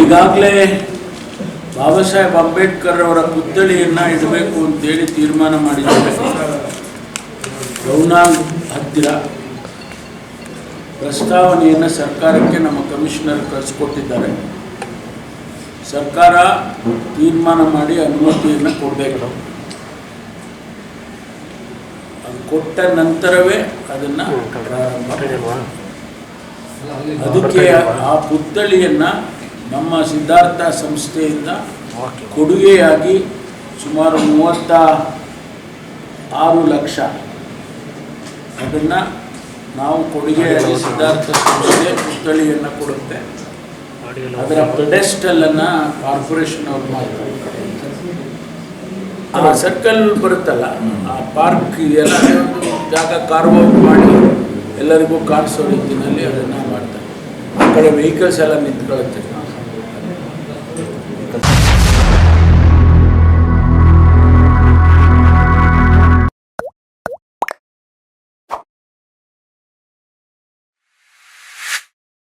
ಈಗಾಗಲೇ ಬಾಬಾ ಸಾಹೇಬ್ ಅಂಬೇಡ್ಕರ್ ಅವರ ಪುತ್ಥಳಿಯನ್ನು ಇಡಬೇಕು ಅಂತೇಳಿ ತೀರ್ಮಾನ ಮಾಡಿದ್ದಾರೆ. ರೌನಾಂಗ್ ಹತ್ತಿರ ಪ್ರಸ್ತಾವನೆಯನ್ನು ಸರ್ಕಾರಕ್ಕೆ ನಮ್ಮ ಕಮಿಷನರ್ ಕಳಿಸ್ಕೊಟ್ಟಿದ್ದಾರೆ. ಸರ್ಕಾರ ತೀರ್ಮಾನ ಮಾಡಿ ಅನುಮತಿಯನ್ನು ಕೊಡಬೇಕು. ಅದು ಕೊಟ್ಟ ನಂತರವೇ ಅದನ್ನು ಪ್ರಾರಂಭ. ಅದಕ್ಕೆ ಆ ಪುತ್ಥಳಿಯನ್ನು ನಮ್ಮ ಸಿದ್ಧಾರ್ಥ ಸಂಸ್ಥೆಯಿಂದ ಕೊಡುಗೆಯಾಗಿ ಸುಮಾರು ಮೂವತ್ತ ಆರು ಲಕ್ಷ. ಅದನ್ನು ನಾವು ಕೊಡುಗೆಯಾಗಿ ಸಿದ್ಧಾರ್ಥ ಸಂಸ್ಥೆ ಪುತ್ಥಳಿಯನ್ನು ಕೊಡುತ್ತೆ. ಅದರ ಪೆಡೆಸ್ಟಲನ್ನು ಕಾರ್ಪೊರೇಷನ್ ಅವ್ರು ಮಾಡ್ತಾರೆ. ಆ ಸರ್ಕಲ್ ಬರುತ್ತಲ್ಲ ಆ ಪಾರ್ಕ್ ಎಲ್ಲ ಜಾಗ ಜಾಗ ಕಾರ್ವೌಟ್ ಮಾಡಿ ಎಲ್ಲರಿಗೂ ಕಾಣಿಸೋ ರೀತಿಯಲ್ಲಿ ಅದನ್ನು ಮಾಡ್ತಾರೆ. ಆ ಕಡೆ ವೆಹಿಕಲ್ಸ್ ಎಲ್ಲ ನಿಂತ್ಕೊಳ್ಳುತ್ತೆ.